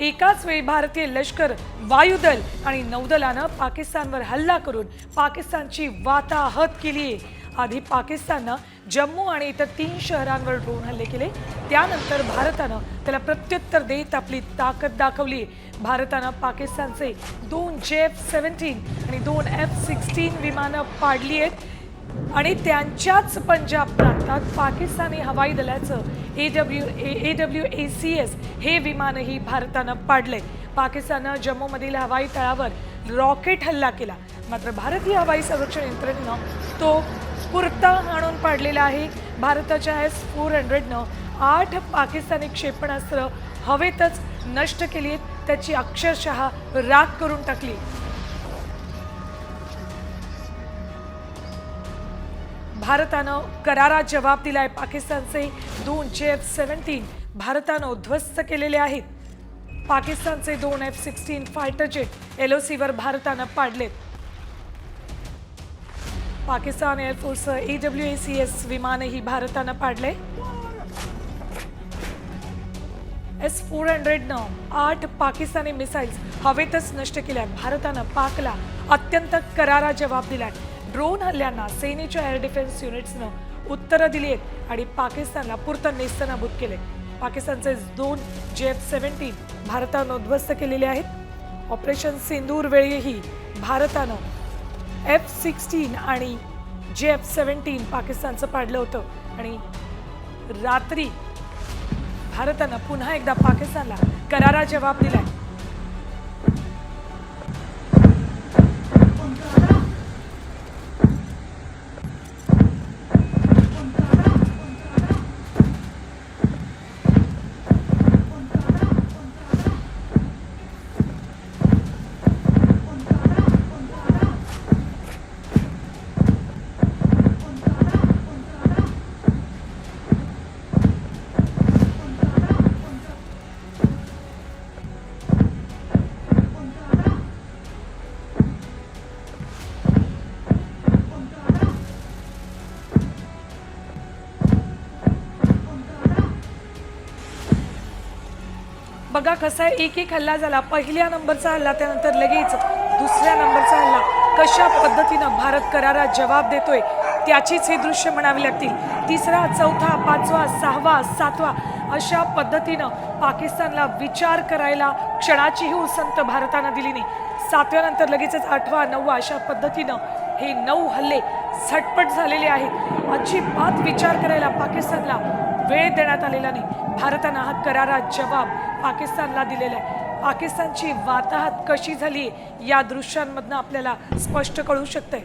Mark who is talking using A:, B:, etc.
A: एकाच वेळी भारतीय लष्कर वायुदल आणि नौदलानं पाकिस्तानवर हल्ला करून पाकिस्तानची वाताहत केली. आहे आधी पाकिस्ताननं जम्मू आणि इतर तीन शहरांवर ड्रोन हल्ले केले. त्यानंतर भारतानं त्याला प्रत्युत्तर देत आपली ताकद दाखवली. भारतानं पाकिस्तानचे दोन जे एफ सेव्हन्टीन आणि दोन एफ सिक्स्टीन विमानं पाडली आहेत. आणि त्यांच्याच पंजाब प्रांतात पाकिस्तानी हवाई दलाचं A W A W A C S हे विमानही भारतानं पाडलंय. पाकिस्ताननं जम्मूमधील हवाई तळावर रॉकेट हल्ला केला. मात्र भारतीय हवाई संरक्षण यंत्रणेनं तो पुरता आणून पाडलेला आहे. भारताच्या एस फोर हंड्रेडनं आठ पाकिस्तानी क्षेपणास्त्र हवेतच नष्ट केली आहेत. त्याची अक्षरशः राख करून टाकली. भारतानं करारा जवाब दिलाय पाकिस्तानचे दोन जे एफ सेव्हन्टीन. भारतानं उद्ध्वस्त केलेले आहेत. पाकिस्तानचे दोन एफ सिक्स्टीन फायटर जेट एलओसीवर भारतानं पाडलेत. Pakistan air force A W A C S विमानही भारतानं पाडले. एस फोर हंड्रेडनं आठ पाकिस्तानी मिसाईल्स हवेतच नष्ट केल्या भारतानं पाकला अत्यंत करारा जबाब आहे ड्रोन हल्ल्यांना सेनेच्या एअर डिफेन्स युनिट्सनं उत्तरं दिली आहेत आणि पाकिस्तानला पुरतं नेस्तनाभूत केले पाकिस्तानचे दोन जे एफ सेव्हन्टीन भारतानं उद्ध्वस्त केलेले आहेत. ऑपरेशन सिंदूर वेळीही भारतानं एफ सिक्स्टीन आणि जे एफ सेव्हन्टीन पाकिस्तानचं पाडलं होतं. आणि रात्री भारतानं पुन्हा एकदा पाकिस्तानला करारा जवाब दिलाय. बघा कसा आहे. एक एक हल्ला झाला. पहिल्या नंबरचा हल्ला त्यानंतर लगेच दुसऱ्या नंबरचा हल्ला. कशा पद्धतीनं भारत करारा जवाब देतोय त्याचीच हे दृश्य म्हणावी लागतील. तिसरा चौथा पाचवा सहावा सातवा अशा पद्धतीनं पाकिस्तानला विचार करायला क्षणाचीही उसंत भारतानं दिली नाही. सातव्यानंतर लगेचच आठवा नववा अशा पद्धतीनं हे नऊ हल्ले झटपट झालेले आहेत. अजिबात विचार करायला पाकिस्तानला वेळ देण्यात आलेला नाही. भारतानं हा करारा जवाब पाकिस्तानला दिलेला आहे. पाकिस्तानची वाताहत कशी झाली या दृश्यांमधनं आपल्याला स्पष्ट कळू शकतंय.